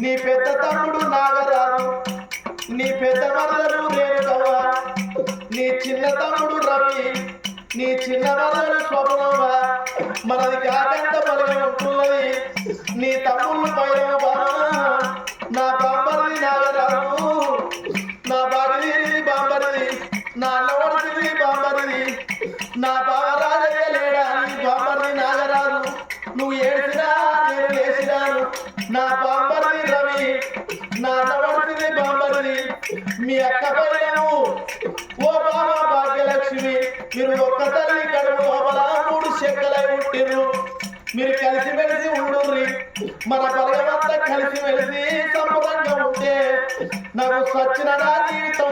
నీ పెద్ద తమ్ముడు నాగరాజు నీ పెద్ద మరదలు రేణుకవ్వ నీ చిన్న తమ్ముడు రవి నీ చిన్న మరదలు స్వప్నవ్వ. మనది కాకంత బలగా ఉంటున్నది నీ తమ్ముళ్ళు పైన నా బాంబరిది నాగరాజు మన బలగమంతా కలిసిమెలిసి సంపదంగా ఉంటే నాకు సచ్చిన నా జీవితం.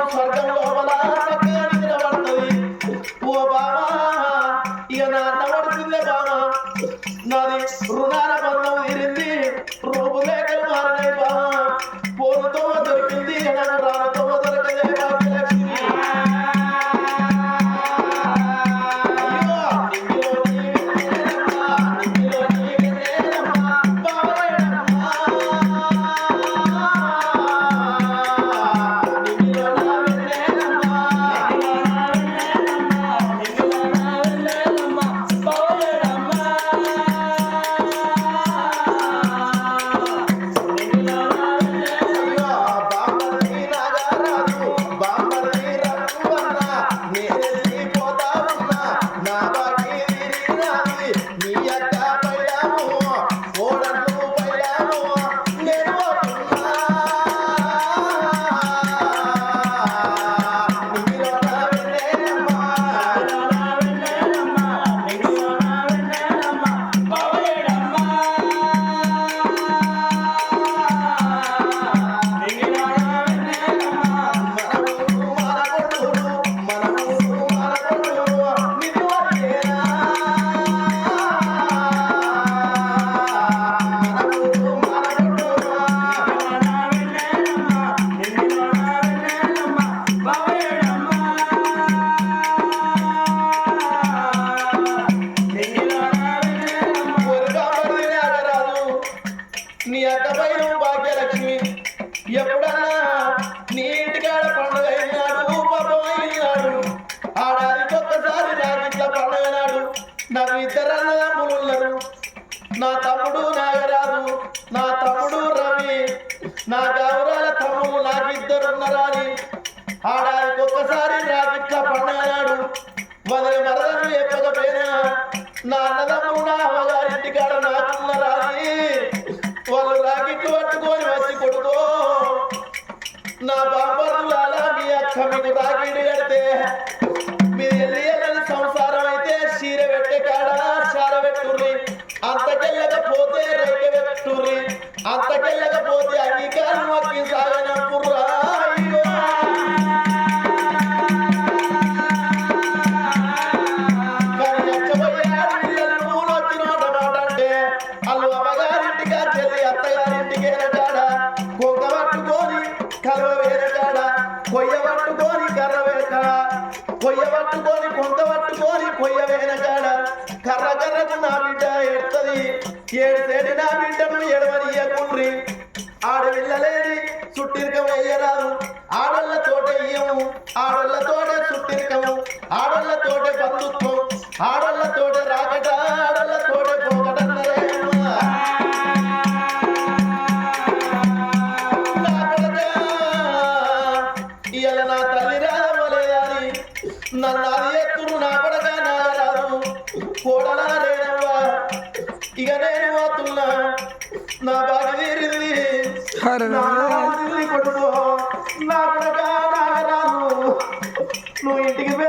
తమ్ముడు రవి నా గౌరాల తమ్ముడు నాకు ఇద్దరు ఉన్నారా అని ఆడాదికి ఒక్కసారి నాకు ఇట్లా వదిలి మరదలు చెప్పకపోయినా నా అన్నదమ్ముడు నా అమ్మగారింటి కాడ నాకున్నారా అని వాళ్ళు రాకెట్లు పట్టుకొని వచ్చి కొడుకో నా బాబర్లు అలా మీ అక్క మీకు రాకిడి కడితే కొయ్య పట్టుకొని కర్ర వేరటాడ కొయ్య పట్టుకొని కొంత పట్టుకొని కొయ్య వేనకాడ కర్ర కర్రకు నా బిడ్డ ఎడుతుంది ఏడు నా బిడ్డను ఎడవనియకుండ్రి. ఆడవిల్లలేని చుట్టిరికం వేయరాదు ఆడళ్ళ తోట ఇయ్యము ఆడళ్ళ తోట చుట్టిరికము ఆడళ్ళ తోట బంధుత్వం ఆడళ్ళ తోట రాకట ఆడళ్ళ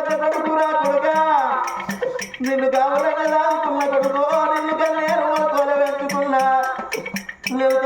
పెద్ద కొడుకురా కొడుక. నిన్ను కావాలని రాదుకున్న కొడుకో నిన్ను కన్నేరు కొల వెతుకున్నా నువ్వు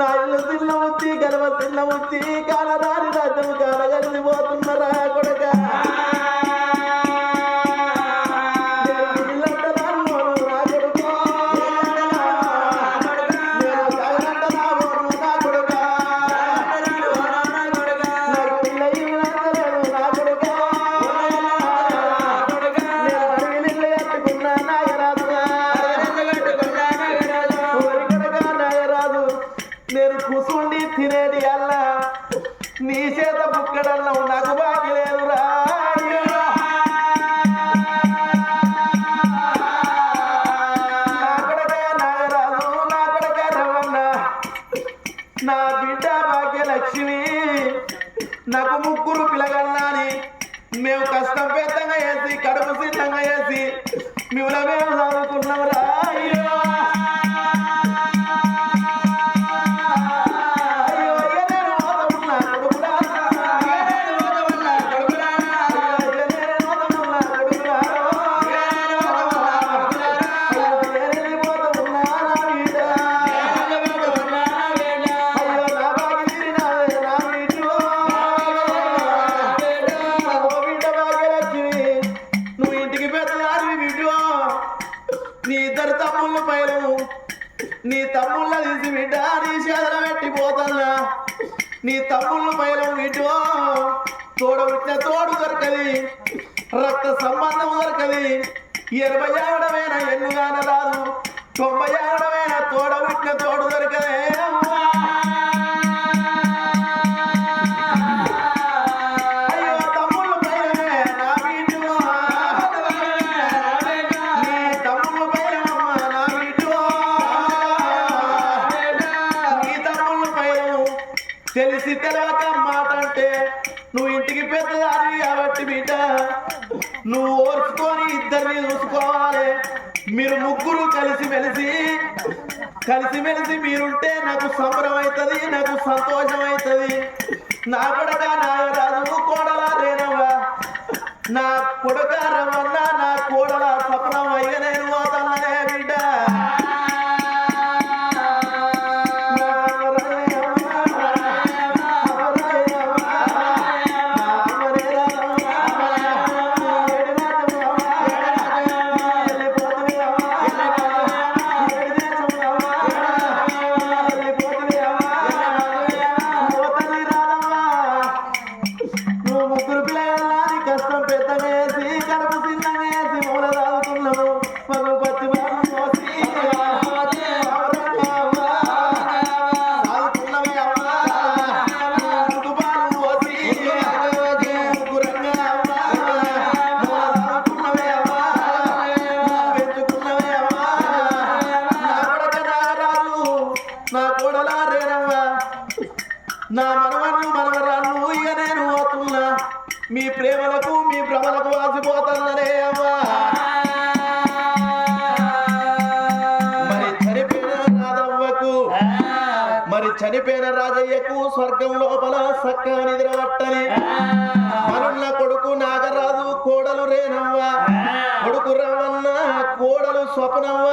నా ఇల్లు చిన్న ముత్తి గలవ చిన్న ముత్తి రాజ్యం కాలగలిసిపోతున్నరా కొడక கடவுள் చేదన నీ తమ్ముళ్ళు పైలం బిడ్డ తోడ పుట్టిన తోడు దొరకది. రక్త సంబంధం దొరకది. ఎనభై ఆడమైన ఎన్నుగాన రాదు. తొంభై ఆడమైన తోడ పుట్టిన తోడు దొరకదే. తెలిసి తెలవక మాట అంటే నువ్వు ఇంటికి పెద్దదాన్ని కాబట్టి బిడ్డ నువ్వు ఓర్చుకొని ఇద్దరిని చూసుకోవాలి. మీరు ముగ్గురు కలిసి మెలిసి కలిసి మెలిసి మీరుంటే నాకు సంబరం అవుతుంది నాకు సంతోషం అవుతుంది నా కొడక నాగరాజు కోడల రేనవ్వ నా కొడక రమన్న నా మనవరం మనవరాలు ఇక నేను పోతున్నా. మీ ప్రేమలకు మీ భ్రమలకు వాసిపోతున్ననే అమ్మా మరి చనిపోయిన రాధవ్వకు మరి చనిపోయిన రాజయ్యకు స్వర్గం లోపల సక్క నిద్రపట్టని మనున్న కొడుకు నాగరాజు కోడలు రేనవ్వ. కొడుకు రవన్న కోడలు స్వప్నవ్వ.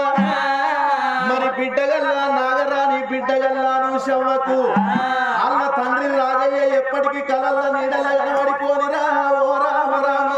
మరి బిడ్డగల్లా నాగరాణి బిడ్డగల్లాను శవకు. అన్న తండ్రి రాజయ్య ఎప్పటికీ కలల్ల నీడల కనబడిపోనిరా ఓ రామ రామ.